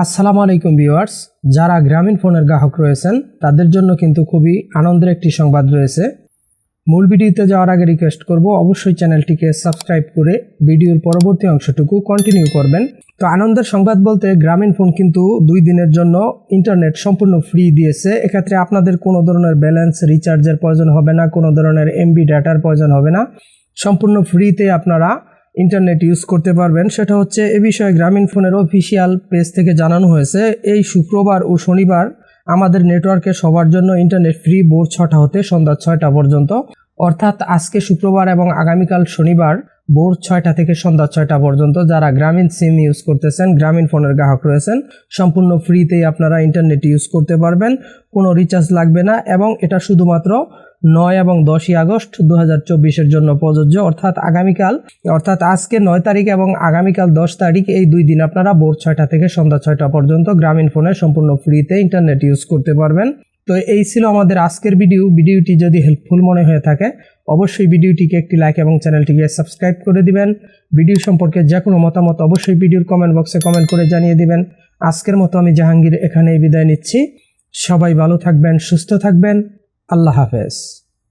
আসসালামু আলাইকুম ভিউয়ার্স। যারা গ্রামীণ ফোনের গ্রাহক রয়েছেন, তাদের জন্য কিন্তু খুবই আনন্দের একটি সংবাদ রয়েছে। মূল ভিডিওতে যাওয়ার আগে রিকোয়েস্ট করব, অবশ্যই চ্যানেলটিকে সাবস্ক্রাইব করে ভিডিওর পরবর্তী অংশটুকু কন্টিনিউ করবেন। তো আনন্দের সংবাদ বলতে, গ্রামীণ ফোন কিন্তু দুই দিনের জন্য ইন্টারনেট সম্পূর্ণ ফ্রি দিয়েছে। এক্ষেত্রে আপনাদের কোনো ধরনের ব্যালেন্স রিচার্জের প্রয়োজন হবে না, কোনো ধরনের এমবি ডাটার প্রয়োজন হবে না। সম্পূর্ণ ফ্রিতে আপনারা ইন্টারনেট ইউজ করতে পারবেন। সেটা হচ্ছে এ বিষয়ে গ্রামীণ ফোনের অফিসিয়াল পেজ থেকে জানানো হয়েছে, এই শুক্রবার ও শনিবার আমাদের নেটওয়ার্কে সবার জন্য ইন্টারনেট ফ্রি ভোর ছটা হতে সন্ধ্যা ছয়টা পর্যন্ত। অর্থাৎ আজকে শুক্রবার এবং আগামীকাল শনিবার ভোর ছয়টা থেকে সন্ধ্যা ছয়টা পর্যন্ত যারা গ্রামীণ সিম ইউজ করতেছেন, গ্রামীণ ফোনের গ্রাহক রয়েছেন, সম্পূর্ণ ফ্রিতেই আপনারা ইন্টারনেট ইউজ করতে পারবেন, কোনো রিচার্জ লাগবে না এবং এটা শুধুমাত্র নয় এবং দশই আগস্ট দু হাজার জন্য প্রযোজ্য। অর্থাৎ আগামীকাল, অর্থাৎ আজকে নয় তারিখ এবং আগামীকাল দশ তারিখ এই দুই দিন আপনারা ভোর ছয়টা থেকে সন্ধ্যা ছয়টা পর্যন্ত গ্রামীণ ফোনে সম্পূর্ণ ফ্রিতে ইন্টারনেট ইউজ করতে পারবেন। তো এই ছিল আমাদের আজকের ভিডিও। ভিডিওটি যদি হেল্পফুল মনে হয়ে থাকে, অবশ্যই ভিডিওটিকে একটি লাইক এবং চ্যানেলটিকে সাবস্ক্রাইব করে দিবেন। ভিডিও সম্পর্কে যে কোনো মতামত অবশ্যই ভিডিওর কমেন্ট বক্সে কমেন্ট করে জানিয়ে দিবেন। আজকের মতো আমি জাহাঙ্গীর এখানেই বিদায় নিচ্ছি। সবাই ভালো থাকবেন, সুস্থ থাকবেন। আল্লাহ হাফেজ।